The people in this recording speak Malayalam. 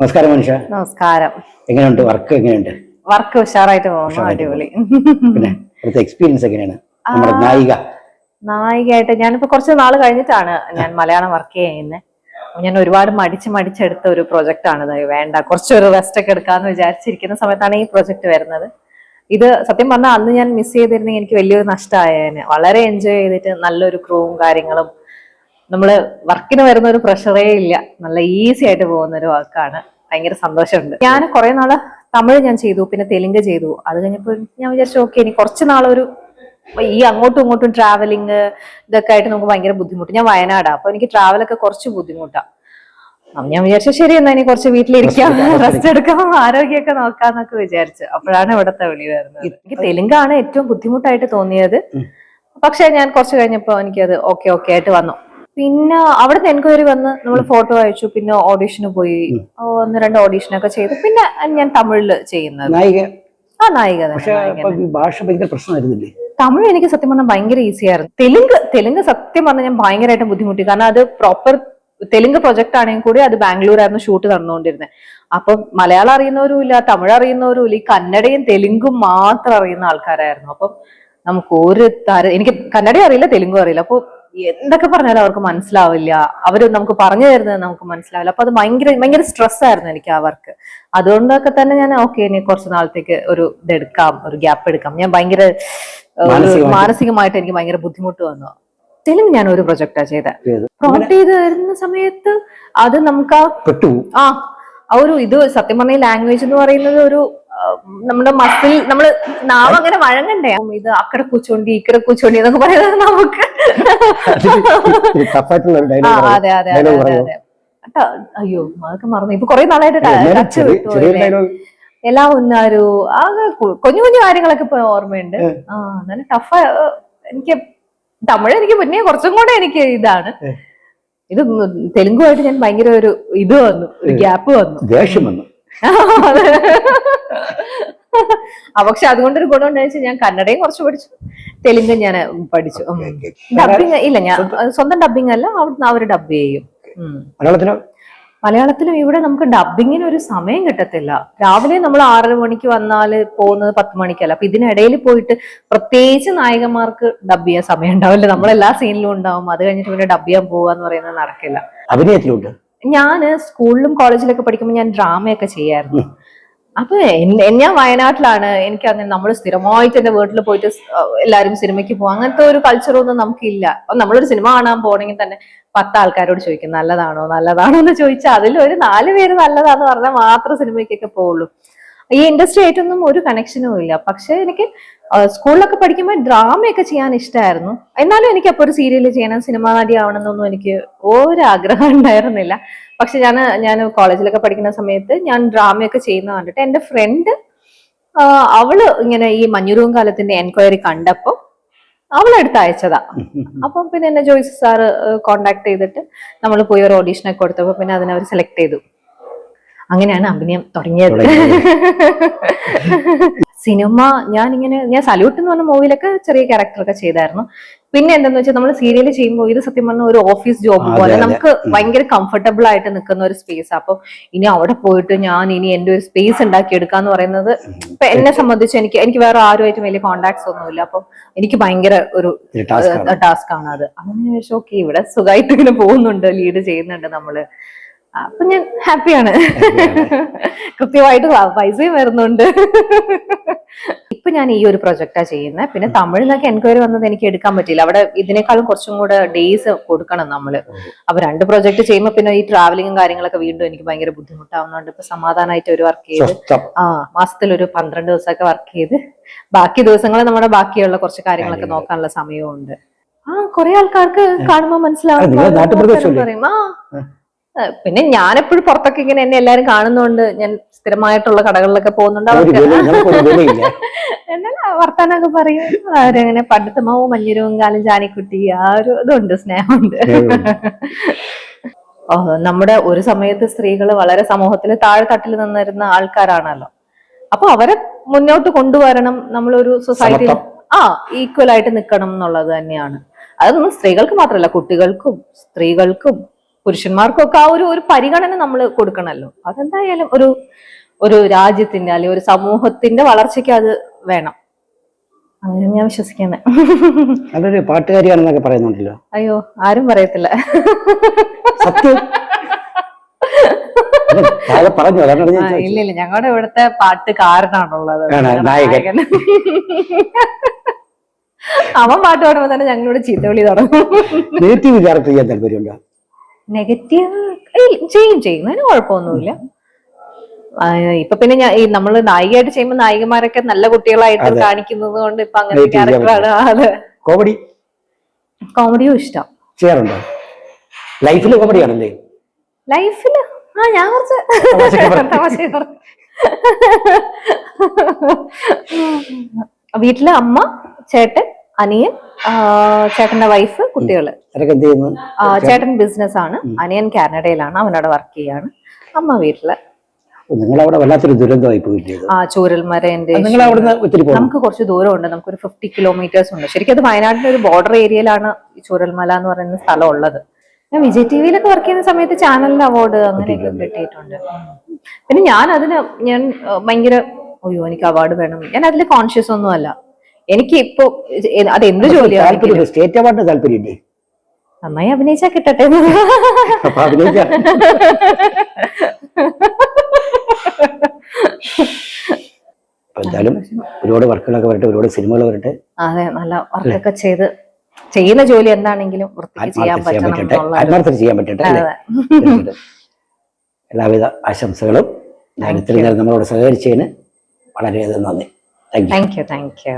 നമസ്കാരം മനുഷ്യ. നമസ്കാരം. എങ്ങനെയുണ്ട്? വർക്ക് എങ്ങനെയുണ്ട്? വർക്ക് ഉഷാറായിട്ട് പോകുന്നു അടിപൊളി. പിന്നെ അടുത്ത എക്സ്പീരിയൻസ് എങ്ങനെയാണ്? നമ്മുടെ നായിക. നായികയായിട്ട് ഞാനിപ്പോ കുറച്ച് നാൾ കഴിഞ്ഞിട്ടാണ് ഞാൻ മലയാളം വർക്ക് ചെയ്യുന്നത് ഞാൻ ഒരുപാട് മടിച്ച് മടിച്ചെടുത്ത ഒരു പ്രൊജക്റ്റ് ആണ്. വേണ്ട കുറച്ചൊരു റെസ്റ്റ് ഒക്കെ എടുക്കാന്ന് വിചാരിച്ചിരിക്കുന്ന സമയത്താണ് ഈ പ്രൊജക്ട് വരുന്നത്. ഇത് സത്യം പറഞ്ഞാൽ അന്ന് ഞാൻ മിസ് ചെയ്തിരുന്നെങ്കിൽ എനിക്ക് വലിയൊരു നഷ്ടമായേനെ വളരെ എൻജോയ് ചെയ്തിട്ട് നല്ലൊരു ക്രൂവും കാര്യങ്ങളും നമ്മൾ വർക്കിന് വരുന്ന ഒരു പ്രഷറേ ഇല്ല. നല്ല ഈസി ആയിട്ട് പോകുന്ന ഒരു വർക്കാണ് ഭയങ്കര സന്തോഷമുണ്ട്. ഞാൻ കുറെ നാൾ തമിഴ് ഞാൻ ചെയ്തു പിന്നെ തെലുങ്ക് ചെയ്തു. അത് കഴിഞ്ഞപ്പോൾ ഞാൻ വിചാരിച്ചു ഓക്കെ ഇനി കുറച്ച് നാളൊരു ഈ അങ്ങോട്ടും ഇങ്ങോട്ടും ട്രാവലിങ് ഇതൊക്കെ ആയിട്ട് നമുക്ക് ഭയങ്കര ബുദ്ധിമുട്ട്. ഞാൻ വയനാടാ അപ്പൊ എനിക്ക് ട്രാവലൊക്കെ കുറച്ച് ബുദ്ധിമുട്ടാ. ഞാൻ വിചാരിച്ചു ശരി എന്നാ ഇനി കുറച്ച് വീട്ടിലിരിക്കാം റെസ്റ്റ് എടുക്കാം ആരോഗ്യമൊക്കെ നോക്കാന്നൊക്കെ വിചാരിച്ചു. അപ്പോഴാണ് ഇവിടത്തെ വിളി വരുന്നത്. എനിക്ക് തെലുങ്കാണ് ഏറ്റവും ബുദ്ധിമുട്ടായിട്ട് തോന്നിയത്. പക്ഷെ ഞാൻ കുറച്ച് കഴിഞ്ഞപ്പോ എനിക്കത് ഓക്കെ ഓക്കെ ആയിട്ട് വന്നു. പിന്നെ അവിടുത്തെ എൻക്വയറി വന്ന് നമ്മൾ ഫോട്ടോ അയച്ചു. പിന്നെ ഓഡീഷന് പോയി. ഒന്ന് രണ്ട് ഓഡീഷനൊക്കെ ചെയ്തു. പിന്നെ ഞാൻ തമിഴിൽ ചെയ്യുന്നത്. നായിക? ആ നായിക തന്നെ ഭാഷ ഭയങ്കര പ്രശ്നമായിരുന്നില്ലേ? തമിഴ് എനിക്ക് സത്യം പറഞ്ഞാൽ ഭയങ്കര ഈസി ആയിരുന്നു. തെലുങ്ക് തെലുങ്ക് സത്യം പറഞ്ഞാൽ ഞാൻ ഭയങ്കരമായിട്ട് ബുദ്ധിമുട്ടി. കാരണം അത് പ്രോപ്പർ തെലുങ്ക് പ്രൊജക്ട് ആണെങ്കിൽ കൂടി അത് ബാംഗ്ലൂർ ആയിരുന്നു ഷൂട്ട് നടന്നുകൊണ്ടിരുന്നത് അപ്പൊ മലയാളം അറിയുന്നവരും ഇല്ല തമിഴ് അറിയുന്നവരും ഇല്ല. ഈ കന്നഡയും തെലുങ്കും മാത്രം അറിയുന്ന ആൾക്കാരായിരുന്നു. അപ്പം നമുക്ക് ഒരു തര എനിക്ക് കന്നഡയും അറിയില്ല തെലുങ്കും അറിയില്ല. അപ്പൊ എന്തൊക്കെ പറഞ്ഞാലും അവർക്ക് മനസ്സിലാവില്ല. അവർ നമുക്ക് പറഞ്ഞു തരുന്നത് നമുക്ക് മനസ്സിലാവില്ല. അപ്പൊ അത് ഭയങ്കര ഭയങ്കര സ്ട്രെസ് ആയിരുന്നു എനിക്ക് ആ വർക്ക് അതുകൊണ്ടൊക്കെ തന്നെ ഞാൻ ഓക്കെ ഇനി കുറച്ച് നാളത്തേക്ക് ഒരു ഇതെടുക്കാം ഒരു ഗ്യാപ്പ് എടുക്കാം. ഞാൻ ഭയങ്കര മാനസികമായിട്ട്? എനിക്ക് ഭയങ്കര ബുദ്ധിമുട്ട് വന്നു. തെലുങ്ക് ഞാൻ ഒരു പ്രൊജക്റ്റാ ചെയ്ത? പ്രോട്ട് ചെയ്ത് വരുന്ന സമയത്ത് അത് നമുക്ക് ആ ഒരു ഇത് സത്യം പറഞ്ഞ ലാംഗ്വേജ് എന്ന് പറയുന്നത് ഒരു നമ്മുടെ മസിൽ നമ്മൾ നാം അങ്ങനെ വഴങ്ങണ്ടേ? ഇത് അക്കടെ കൂച്ചോണ്ടി ഇക്കടെ കൂച്ചോണ്ടി എന്നൊക്കെ പറയുന്നത് നമുക്ക്. അതെ അതെ അതെ അതെ അയ്യോ അതൊക്കെ മറന്നു. ഇപ്പൊ കുറെ നാളായിട്ട് ടച്ച് വിട്ടു എല്ലാം ഒന്നാരു ആകെ കുഞ്ഞു കുഞ്ഞു കാര്യങ്ങളൊക്കെ ഇപ്പൊ ഓർമ്മയുണ്ട്. ആ നല്ല ടഫ് എനിക്ക് തമിഴ് എനിക്ക് പിന്നെ കുറച്ചും കൂടെ എനിക്ക് ഇതാണ്. ഇത് തെലുങ്കുമായിട്ട് ഞാൻ ഭയങ്കര ഒരു ഇത് വന്നു ഒരു ഗ്യാപ്പ് വന്നു. ദേഷ്യം വന്നു. പക്ഷെ അതുകൊണ്ടൊരു ഗുണം വെച്ചാൽ ഞാൻ കന്നഡയും കുറച്ച് പഠിച്ചു. തെലുങ്കും ഞാൻ പഠിച്ചു. ഡബിങ് ഇല്ല ഞാൻ സ്വന്തം ഡബിങ് അല്ല അവിടുന്ന് അവർ ഡബ് ചെയ്യും. മലയാളത്തിലും മലയാളത്തിലും ഇവിടെ നമുക്ക് ഡബിങ്ങിന് ഒരു സമയം കിട്ടത്തില്ല. രാവിലെ നമ്മൾ ആറര മണിക്ക് വന്നാൽ പോകുന്നത് പത്ത് മണിക്കല്ല. അപ്പൊ ഇതിനിടയിൽ പോയിട്ട് പ്രത്യേകിച്ച് നായകന്മാർക്ക് ഡബ് ചെയ്യാൻ സമയം ഉണ്ടാവില്ല. നമ്മൾ എല്ലാ സീനിലും ഉണ്ടാവും. അത് കഴിഞ്ഞിട്ട് പിന്നെ ഡബ് ചെയ്യാൻ പോവാന്ന് പറയുന്നത് നടക്കില്ല. അഭിനയത്തിലുണ്ട്? ഞാൻ സ്കൂളിലും കോളേജിലൊക്കെ പഠിക്കുമ്പോൾ ഞാൻ ഡ്രാമയൊക്കെ ചെയ്യായിരുന്നു. അപ്പൊ ഞാൻ വയനാട്ടിലാണ്. എനിക്ക് അങ്ങനെ നമ്മൾ സ്ഥിരമായിട്ട് എന്റെ വീട്ടിൽ പോയിട്ട് എല്ലാരും സിനിമയ്ക്ക് പോകും അങ്ങനത്തെ ഒരു കൾച്ചറൊന്നും നമുക്കില്ല. നമ്മളൊരു സിനിമ കാണാൻ പോകണമെങ്കിൽ തന്നെ പത്ത് ആൾക്കാരോട് ചോദിക്കും നല്ലതാണോ നല്ലതാണോ എന്ന് ചോദിച്ചാൽ അതിൽ ഒരു നാല് പേര് നല്ലതാന്ന് പറഞ്ഞാൽ മാത്രം സിനിമയ്ക്കൊക്കെ പോവുള്ളൂ. ഈ ഇൻഡസ്ട്രി ആയിട്ടൊന്നും ഒരു കണക്ഷനും ഇല്ല. പക്ഷെ എനിക്ക് സ്കൂളിലൊക്കെ പഠിക്കുമ്പോൾ ഡ്രാമയൊക്കെ ചെയ്യാൻ ഇഷ്ടമായിരുന്നു എന്നാലും എനിക്ക് അപ്പോൾ ഒരു സീരിയൽ ചെയ്യണം സിനിമാ നടി ആവണമെന്നൊന്നും എനിക്ക് ഒരാഗ്രഹം ഉണ്ടായിരുന്നില്ല. പക്ഷെ ഞാൻ ഞാൻ കോളേജിലൊക്കെ പഠിക്കുന്ന സമയത്ത് ഞാൻ ഡ്രാമയൊക്കെ ചെയ്യുന്ന കണ്ടിട്ട് എന്റെ ഫ്രണ്ട് അവൾ ഇങ്ങനെ ഈ മഞ്ഞുരൂം കാലത്തിന്റെ എൻക്വയറി കണ്ടപ്പോൾ അവളെടുത്ത് അയച്ചതാ. അപ്പം പിന്നെ എന്നെ ജോയ്സ് സാറ് കോണ്ടാക്ട് ചെയ്തിട്ട് നമ്മൾ പോയി ഒരു ഓഡീഷനൊക്കെ കൊടുത്തപ്പോ പിന്നെ അതിനെ അവർ സെലക്ട് ചെയ്തു. അങ്ങനെയാണ് അഭിനയം തുടങ്ങിയത്. സിനിമ ഞാൻ ഇങ്ങനെ ഞാൻ സല്യൂട്ട് എന്ന് പറഞ്ഞ മൂവിയിലൊക്കെ ചെറിയ ക്യാരക്ടറൊക്കെ ചെയ്തായിരുന്നു. പിന്നെ എന്താന്ന് വെച്ചാൽ നമ്മൾ സീരിയൽ ചെയ്യുമ്പോൾ ഇത് സത്യം പറഞ്ഞ ഒരു ഓഫീസ് ജോബ് പോലെ നമുക്ക്. ഭയങ്കര കംഫർട്ടബിൾ ആയിട്ട് നിൽക്കുന്ന ഒരു സ്പേസ് അപ്പൊ ഇനി അവിടെ പോയിട്ട് ഞാൻ ഇനി എന്റെ ഒരു സ്പേസ് ഉണ്ടാക്കി എടുക്കാന്ന് പറയുന്നത് ഇപ്പൊ എന്നെ സംബന്ധിച്ച് എനിക്ക് എനിക്ക് വേറെ ആരുമായിട്ടും വലിയ കോണ്ടാക്ട്സ് ഒന്നുമില്ല. അപ്പൊ എനിക്ക് ഭയങ്കര ഒരു ടാസ്ക് ആണ്. അത്. അങ്ങനെ ചോദിച്ചു ഓക്കെ ഇവിടെ സുഖമായിട്ട് ഇങ്ങനെ പോകുന്നുണ്ട് ലീഡ് ചെയ്യുന്നുണ്ട് നമ്മൾ. അപ്പൊ ഞാൻ ഹാപ്പിയാണ്. കൃത്യമായിട്ട് പൈസയും വരുന്നുണ്ട്. ഇപ്പൊ ഞാൻ ഈ ഒരു പ്രൊജക്റ്റാ ചെയ്യുന്നത് പിന്നെ തമിഴിൽ എൻക്വയറി വന്നത് എനിക്ക് എടുക്കാൻ പറ്റില്ല അവിടെ ഇതിനേക്കാളും കുറച്ചും കൂടെ ഡേയ്സ് കൊടുക്കണം നമ്മൾ. അപ്പൊ രണ്ട് പ്രൊജക്ട് ചെയ്യുമ്പോൾ പിന്നെ ഈ ട്രാവലിങ്ങും കാര്യങ്ങളൊക്കെ വീണ്ടും എനിക്ക് ഭയങ്കര ബുദ്ധിമുട്ടാവുന്നതുകൊണ്ട് ഇപ്പൊ സമാധാനമായിട്ട് ഒരു വർക്ക് ചെയ്ത് ആ മാസത്തിൽ ഒരു പന്ത്രണ്ട് ദിവസമൊക്കെ വർക്ക് ചെയ്ത് ബാക്കി ദിവസങ്ങളെ നമ്മുടെ ബാക്കിയുള്ള കുറച്ച് കാര്യങ്ങളൊക്കെ നോക്കാനുള്ള സമയവും ഉണ്ട് ആ കുറെ ആൾക്കാർക്ക് കാണുമ്പോൾ മനസ്സിലാവും പിന്നെ ഞാൻ പുറത്തൊക്കെ ഇങ്ങനെ എന്നെ എല്ലാരും കാണുന്നോണ്ട് ഞാൻ സ്ഥിരമായിട്ടുള്ള കടകളിലൊക്കെ പോകുന്നുണ്ട് എന്നാലും വർത്താനൊക്കെ പറയും. അവരങ്ങനെ പണ്ടത്തെ മാവും മഞ്ഞുരവും കാലം ജാനിക്കുട്ടി ആ ഒരു ഇതുണ്ട് സ്നേഹമുണ്ട്. നമ്മുടെ ഒരു സമയത്ത് സ്ത്രീകൾ വളരെ സമൂഹത്തിൽ താഴെത്തട്ടിൽ നിന്നിരുന്ന ആൾക്കാരാണല്ലോ. അപ്പൊ അവരെ മുന്നോട്ട് കൊണ്ടുവരണം നമ്മളൊരു സൊസൈറ്റി ആ ഈക്വൽ ആയിട്ട് നിൽക്കണം എന്നുള്ളത് തന്നെയാണ്. അതൊന്നും സ്ത്രീകൾക്ക് മാത്രമല്ല കുട്ടികൾക്കും സ്ത്രീകൾക്കും പുരുഷന്മാർക്കൊക്കെ ആ ഒരു ഒരു പരിഗണന നമ്മൾ കൊടുക്കണമല്ലോ അതെന്തായാലും ഒരു ഒരു രാജ്യത്തിന്റെ അല്ലെങ്കിൽ ഒരു സമൂഹത്തിന്റെ വളർച്ചയ്ക്ക് അത് വേണം. അങ്ങനെ ഞാൻ വിശ്വസിക്കുന്നത്. പാട്ടുകാരിയാണെന്നൊക്കെ പറയുന്നുണ്ടല്ലോ. അയ്യോ ആരും പറയത്തില്ല. സത്യം? പറഞ്ഞു. ഇല്ല ഇല്ല ഞങ്ങളുടെ ഇവിടുത്തെ പാട്ടുകാരനാണുള്ളത് ആണ്, നായകൻ. അവൻ പാട്ട് പാടുമ്പോ തന്നെ ഞങ്ങളോട് ചീത്തവിളി തുടങ്ങും. നെഗറ്റീവ് ചെയ്യാൻ താല്പര്യമുണ്ടോ? നെഗറ്റീവ് ചെയ്യും ചെയ്യും. അതിന് കുഴപ്പമൊന്നുമില്ല. ഇപ്പൊ പിന്നെ ഞാൻ ഈ നമ്മൾ നായികയായിട്ട് ചെയ്യുമ്പോൾ നായികമാരൊക്കെ നല്ല കുട്ടികളായിട്ട്. കാണിക്കുന്നത് കൊണ്ട് ഇപ്പൊ അങ്ങനെ ക്യാരക്ടറാണ് അതെ. കോമഡി? കോമഡിയും ഇഷ്ടം. ചെയ്യാറുണ്ടോ? ലൈഫിൽ കോമഡി ആണല്ലേ ലൈഫിൽ? ആ ഞാൻ കുറച്ച്. വീട്ടിലെ അമ്മ ചേട്ടൻ അനിയൻ ചേട്ടന്റെ വൈഫ് കുട്ടികൾ. ചേട്ടൻ ബിസിനസ് ആണ്. അനിയൻ കാനഡയിലാണ്. അവനവിടെ വർക്ക് ചെയ്യാണ്. അമ്മ വീട്ടിൽ. നിങ്ങൾ അവിടെ വല്ലാത്തൊരു ദുരന്തമായി പോയില്ലേ ആ ചൂരൽമരന്റെ നിങ്ങൾ അവിടുന്ന് ഒത്തിരി നമുക്ക് കുറച്ച് ദൂരമുണ്ട്. നമുക്കൊരു ഫിഫ്റ്റി കിലോമീറ്റേഴ്സ് ഉണ്ട്. ശരിക്കും അത് വയനാട്ടിലെ ഒരു ബോർഡർ ഏരിയയിലാണ് ഈ ചൂരൽമല എന്ന് പറയുന്ന സ്ഥലം ഉള്ളത്. ഞാൻ വിജയ് ടി വിയിലൊക്കെ വർക്ക് ചെയ്യുന്ന സമയത്ത് ചാനലിന് അവാർഡ് അങ്ങനെയൊക്കെ കിട്ടിയിട്ടുണ്ട്. പിന്നെ ഞാൻ അതിന് ഞാൻ ഭയങ്കര അയ്യോ എനിക്ക് അവാർഡ് വേണം. ഞാൻ അതിൽ കോൺഷ്യസ് ഒന്നും അല്ല എനിക്ക് ഇപ്പൊ അത് എന്ത് ജോലിയാണ് സ്റ്റേറ്റ് അവാർഡിന് താല്പര്യമില്ലേ? നന്നായി അഭിനയിച്ചാ കിട്ടട്ടെ. എന്തായാലും ഒരുപാട് വർക്കുകളൊക്കെ വരട്ടെ ഒരുപാട് സിനിമകൾ വരട്ടെ. അതെ നല്ല വർക്കൊക്കെ ചെയ്ത് ചെയ്യുന്ന ജോലി എന്താണെങ്കിലും ചെയ്യാൻ പറ്റട്ടെ എന്നുള്ള ചെയ്യാൻ പറ്റട്ടെ എല്ലാവിധ ആശംസകളും ഞാൻ ഇത്രയും നേരം നമ്മളോട് സഹകരിച്ചതിന് വളരെയധികം നന്ദി. Thank you thank you